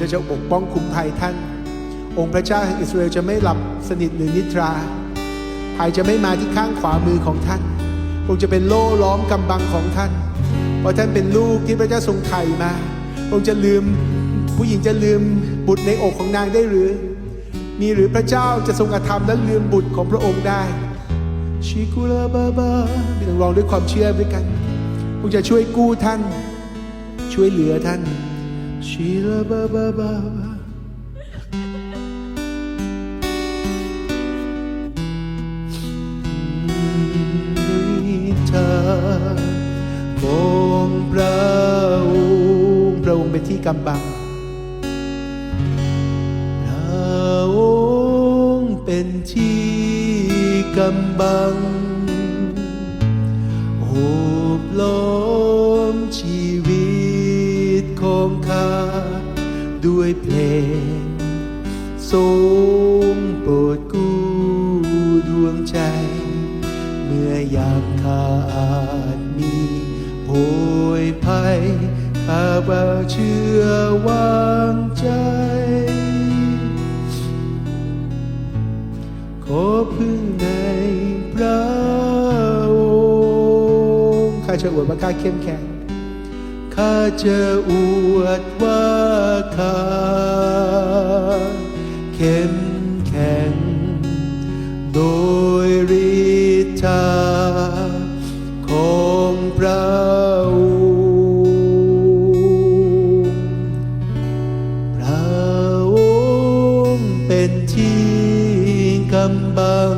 เจ้าจะปกป้องคุ้มภัยท่าน องค์พระเจ้าแห่งอิสราเอลจะไม่หลับสนิทหรือนิทราภัยจะไม่มาที่ข้างขวามือของท่านพระองค์จะเป็นโล่ล้อมกำบังของท่าน เพราะท่านเป็นลูกที่พระเจ้าทรงไถ่มาองค์จะลืมผู้หญิงจะลืมบุตรในอกของนางได้หรือ มีหรือพระเจ้าจะทรงอธรรมและลืมบุตรของพระองค์ได้ชิกุลาบาบาพี่ต้องลองด้วยความเชื่อด้วยกันพระองค์จะช่วยกู้ท่าน ช่วยเหลือท่าน ชิลาบาบาบาบาเธอองค์พระองค์พระองค์เป็นที่กำบังพระองค์เป็นที่กำบัง ด้วยเพลงทรงโปรดกู้ดวงใจ เมื่อยามขาอาจมีโผยภัยข้าบ่าเชื่อวางใจ ขอพึ่งในพระองค์ข้าจะอวดว่าข้าเข้มแข็ง ข้าจะอวดว่าข้าเข้มแข็ง โดยฤทธาของพระองค์พระองค์เป็นที่กำบัง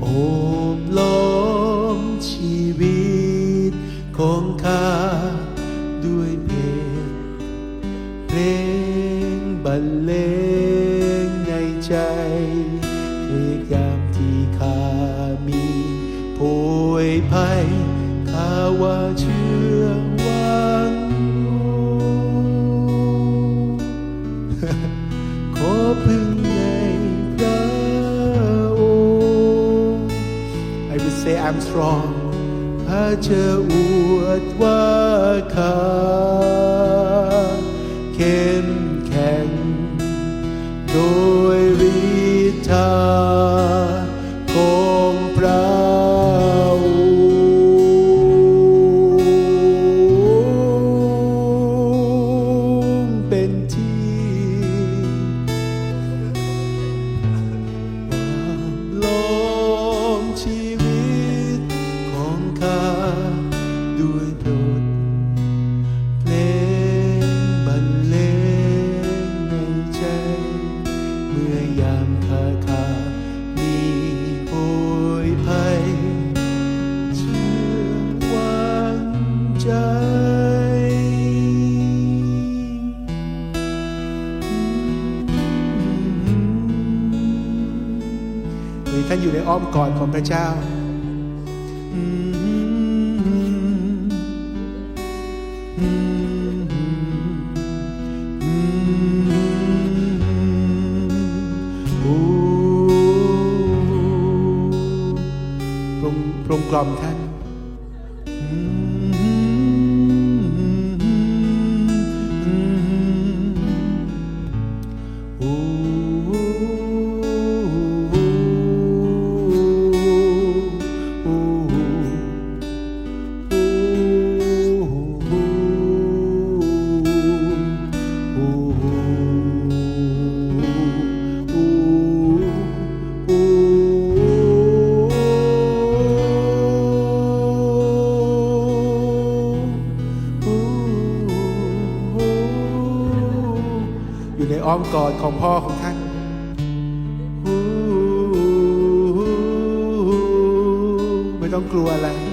โอ ของข้าด้วยเพลงเพลงบรรเลงในใจเมื่อยามที่ข้ามีโพยภัยข้าว่าเชื่อวางขอพึ่งในพระองค์ I will say I'm strong ถ้าเจออวดว่าข้าเข้มแข็งโดยวิธา อ้อมกอดของพระเจ้า พระองค์พระองค์กล่อมท่าน อ้อมกอดของพ่อของท่านไม่ต้องกลัวอะไร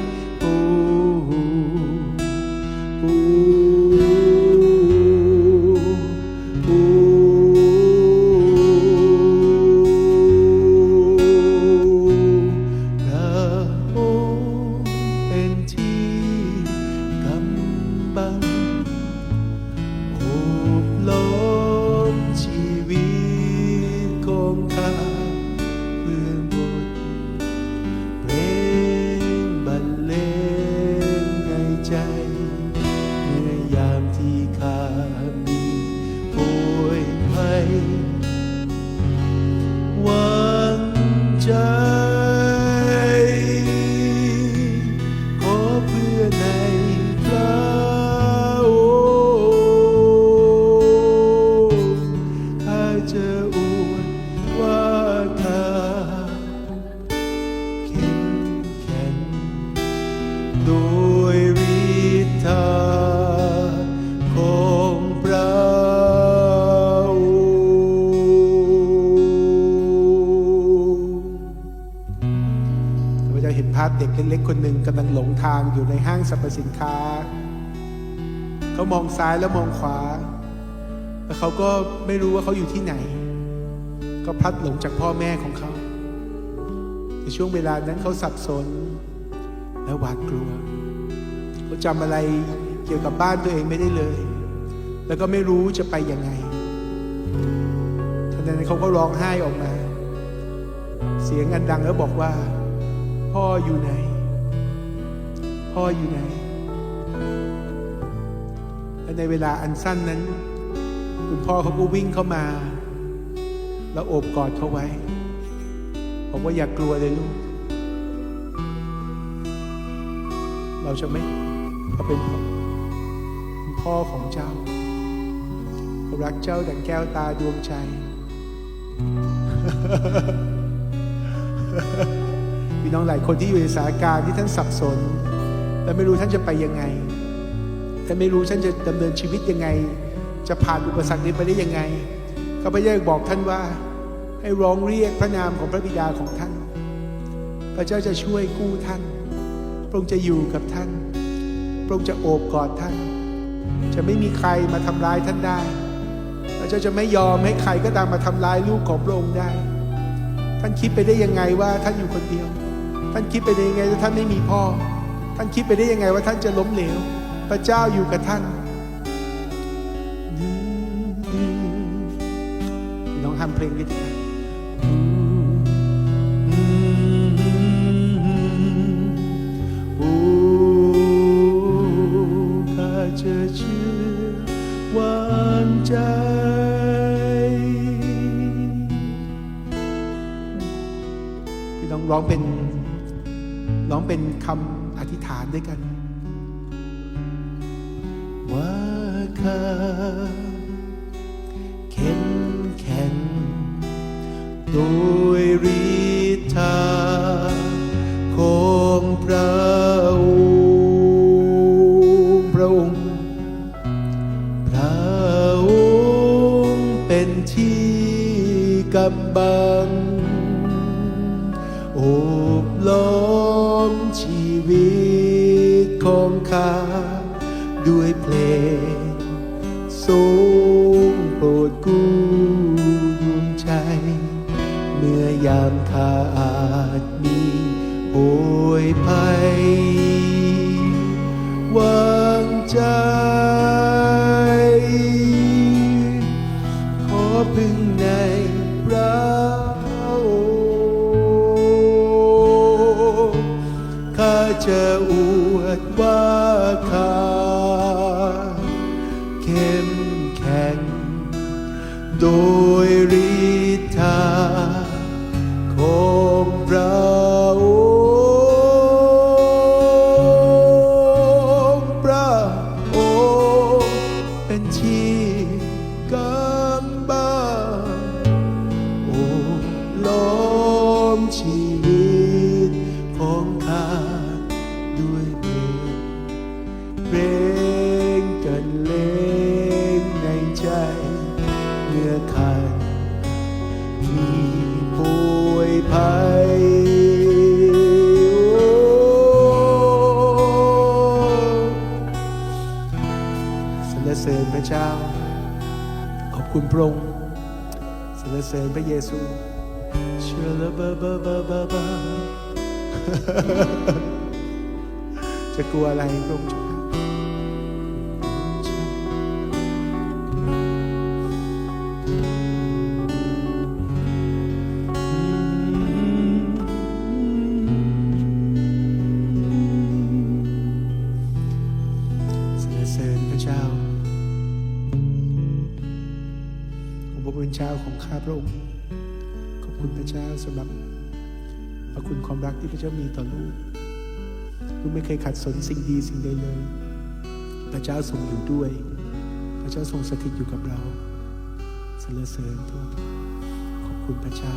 กำลังหลงทางอยู่ในห้างสรรพสินค้า เขามองซ้ายแล้วมองขวา แล้วเขาก็ไม่รู้ว่าเขาอยู่ที่ไหน ก็พลัดหลงจากพ่อแม่ของเขา ในช่วงเวลานั้นเขาสับสน และหวาดกลัว เขาจำอะไรเกี่ยวกับบ้านตัวเองไม่ได้เลย แล้วก็ไม่รู้จะไปยังไงทันใดนั้นเขาก็ร้องไห้ออกมา เสียงอันดังแล้วบอกว่า พ่ออยู่ไหน พ่ออยู่ไหน และในเวลาอันสั้นนั้น คุณพ่อเขาก็วิ่งเข้ามา แล้วโอบกอดเขาไว้บอกว่าอย่ากกลัวเลยลูก เราจะไม่เราเป็นเป็นพ่อของเจ้าเรารักเจ้าดังแก้วตาดวงใจ พี่น้องหลายคนที่อยู่ในสถานการณ์ที่ท่านสับสน และไม่รู้ท่านจะไปยังไงท่านไม่รู้ท่านจะดำเนินชีวิตยังไง จะผ่านอุปสรรคนี้ไปได้ยังไงข้าพเจ้าอยาบอกท่านว่าให้ร้องเรียกพระนามของพระบิดาของท่าน พระเจ้าจะช่วยกู้ท่าน พระองค์จะอยู่กับท่าน พระองค์จะโอบกอดท่าน จะไม่มีใครมาทำร้ายท่านได้ พระเจ้าจะไม่ยอมให้ใครก็ตามมาทำร้ายลูกของพระองค์ได้ ท่านคิดไปได้ยังไงว่าท่านอยู่คนเดียว ท่านคิดไปได้ยังไงว่าท่านไม่มีพ่อ ท่านคิดไปได้ยังไงว่าท่านจะล้มเหลว พระเจ้าอยู่กับท่านน้องทำเพลงนี้ดีกว่าโอ้ข้าจะเชื่อวางใจพี่น้องร้องเป็นร้องเป็นคำ อธิษฐานด้วยกัน ว่าข้าเข้มแข็งโด มชีวิตของข้าด้วยเพลงทรงโปรดกู้ดวงใจ เมื่อยามข้าอาจมีโอยภัยวางใจขอพึ่งในพระ จะอวดว่า ภัยสรรเสริญพระเจ้า ขอบคุณพระองค์สรรเสริญพระเยซู เชื่อละบาบาบาบาบาจะกลัวอะไรพระองค์ ริญพระองค์ขอบคุณพระเจ้าสำหรับพระคุณความรักที่พระเจ้ามีต่อลูกลูกไม่เคยขัดสนสิ่งดีสิ่งใดเลย พระเจ้าทรงอยู่ด้วย พระเจ้าทรงสถิตอยู่กับเราสรรเสริญพระองค์ขอบคุณพระเจ้า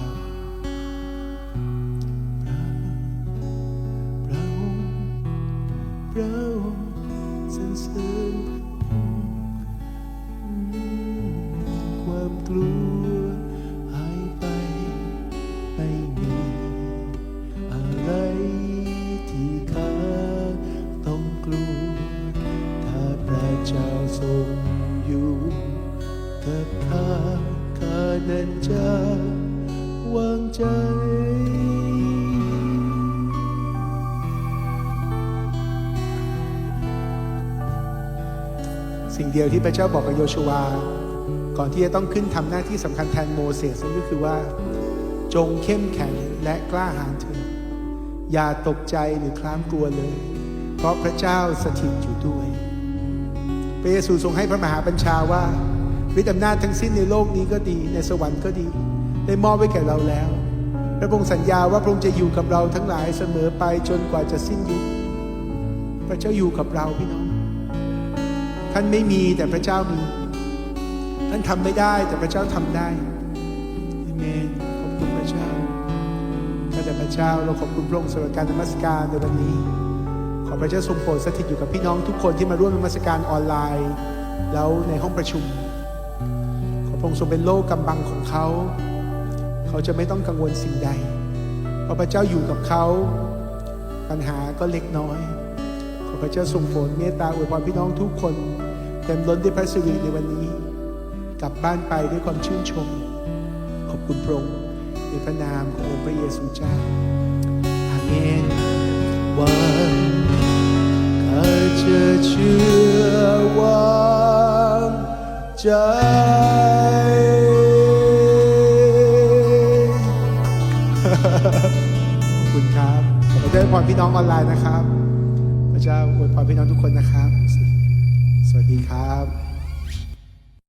พระองค์พระองค์สรรเสริญความกลัว สิ่งเดียวที่พระเจ้าบอกกับโยชูวา ก่อนที่จะต้องขึ้นทำหน้าที่สำคัญแทนโมเสสนั่นก็คือว่า จงเข้มแข็งและกล้าหาญเถิดอย่าตกใจหรือคลามกลัวเลย เพราะพระเจ้าสถิตอยู่ด้วยพระเยซูทรงให้พระมหาบัญชาว่าฤทธิอำนาจทั้งสิ้นในโลกนี้ก็ดีในสวรรค์ก็ดี ได้มอบไว้แก่เราแล้วพระองค์สัญญาว่าพระองค์จะอยู่กับเราทั้งหลายเสมอไปจนกว่าจะสิ้นยุคพระเจ้าอยู่กับเราพี่น้อง ท่านไม่มีแต่พระเจ้ามี ท่านทำไม่ได้แต่พระเจ้าทำได้เอเมนขอบคุณพระเจ้าข้าแต่พระเจ้าเราขอบคุณพระองค์สำหรับการนมัสการในวันนี้ ขอพระเจ้าทรงโปรดสถิตอยู่กับพี่น้องทุกคนที่มาร่วมนมัสการออนไลน์ แล้วในห้องประชุม ขอพระองค์ทรงเป็นโลกกำบังของเขา เขาจะไม่ต้องกังวลสิ่งใด เพราะพระเจ้าอยู่กับเขา ปัญหาก็เล็กน้อย ขอพระเจ้าทรงโปรดเมตตาอวยพรพี่น้องทุกคน ต็มล้นด้วยพระสิริในวันนี้ กลับบ้านไปด้วยความชื่นชม ขอบคุณพระองค์ในพระนามขององค์พระเยซูเจ้าอาเมนวันข้าจะเชื่อวางใจขอบคุณครับขอพระเจ้าอวยพรพี่น้องออนไลน์นะครับ พระเจ้าอวยพรพี่น้องทุกคนนะครับ สวัสดีครับ